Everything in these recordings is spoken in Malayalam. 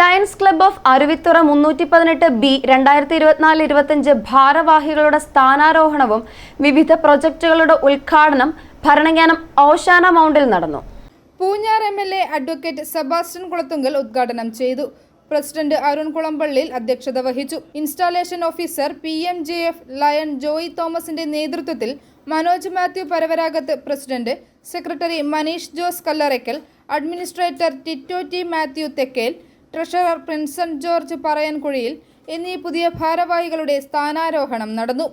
ലയൺസ് ക്ലബ്ബ് ഓഫ് അരുവിത്തുറ മുന്നൂറ്റി പതിനെട്ട് ബി രണ്ടായിരത്തി ഇരുപത്തിനാല് ഇരുപത്തിയഞ്ച് ഭാരവാഹികളുടെ സ്ഥാനാരോഹണവും വിവിധ പ്രൊജക്ടുകളുടെ ഉദ്ഘാടനം ഭരണങ്ങാനം ഓശാന മൗണ്ടിൽ നടന്നു. Poonjar M L A advocate Sebastian Kulathunkal ഉദ്ഘാടനം ചെയ്തു. പ്രസിഡന്റ് അരുൺ കുളമ്പള്ളിയിൽ അധ്യക്ഷത വഹിച്ചു. Installation officer P M J F lion Joy തോമസിന്റെ നേതൃത്വത്തിൽ Manoj Mathew Paravaragath president secretary Manish Jose Kallarakkal administrator Tito T Mathew Thekkel treasurer Prinson George Parayankuzhiyil എന്നീ പുതിയ ഭാരവാഹികളുടെ സ്ഥാനാരോഹണം നടന്നു.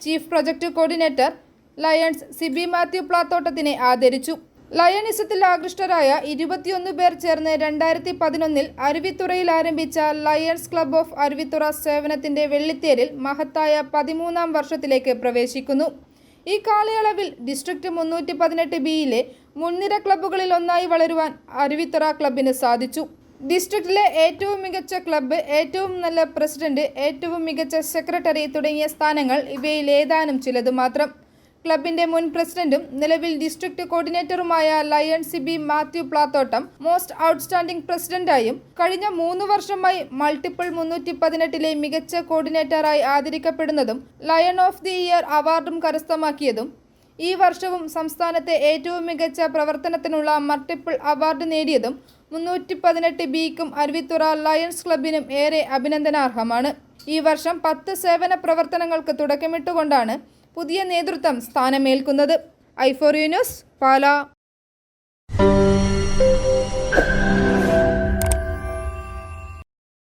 Chief project coordinator lions Siby Mathew പ്ലാത്തോട്ടത്തിനെ ആദരിച്ചു. ലയണിസത്തിൽ ആകൃഷ്ടരായ ഇരുപത്തിയൊന്ന് പേർ ചേർന്ന് രണ്ടായിരത്തി പതിനൊന്നിൽ അരുവിത്തുറയിൽ ആരംഭിച്ച ലയൺസ് ക്ലബ് ഓഫ് അരുവിത്തുറ സേവനത്തിന്റെ വെള്ളിത്തേരിൽ മഹത്തായ പതിമൂന്നാം വർഷത്തിലേക്ക് പ്രവേശിക്കുന്നു. ഈ കാലയളവിൽ ഡിസ്ട്രിക്ട് മുന്നൂറ്റി പതിനെട്ട് ബിയിലെ മുൻനിര ക്ലബ്ബുകളിൽ ഒന്നായി വളരുവാൻ അരുവിത്തുറ ക്ലബിന് സാധിച്ചു. ഡിസ്ട്രിക്റ്റിലെ ഏറ്റവും മികച്ച ക്ലബ്ബ് ഏറ്റവും നല്ല പ്രസിഡന്റ് ഏറ്റവും മികച്ച സെക്രട്ടറി തുടങ്ങിയ സ്ഥാനങ്ങൾ ഇവയിൽ ഏതാനും ചിലത് മാത്രം. ക്ലബിന്റെ മുൻ പ്രസിഡന്റും നിലവിൽ district കോർഡിനേറ്ററുമായ lion C B Mathew Plathottam most outstanding പ്രസിഡന്റായും കഴിഞ്ഞ മൂന്ന് വർഷമായി മൾട്ടിപ്പിൾ മുന്നൂറ്റി പതിനെട്ടിലെ മികച്ച കോർഡിനേറ്ററായി ആദരിക്കപ്പെടുന്നതും ലയൺ ഓഫ് ദി ഇയർ അവാർഡും കരസ്ഥമാക്കിയതും ഈ വർഷവും സംസ്ഥാനത്തെ ഏറ്റവും മികച്ച പ്രവർത്തനത്തിനുള്ള മൾട്ടിപ്പിൾ അവാർഡ് നേടിയതും മുന്നൂറ്റി പതിനെട്ട് ബിക്കും അരുവിത്തുറ ലയൺസ് ക്ലബിനും ഏറെ അഭിനന്ദനാർഹമാണ്. ഈ വർഷം പത്ത് സേവന പ്രവർത്തനങ്ങൾക്ക് തുടക്കമിട്ടുകൊണ്ടാണ് പുതിയ നേതൃത്വം സ്ഥാനമേൽക്കുന്നത്. ഐഫോറിയനോസ് പാല.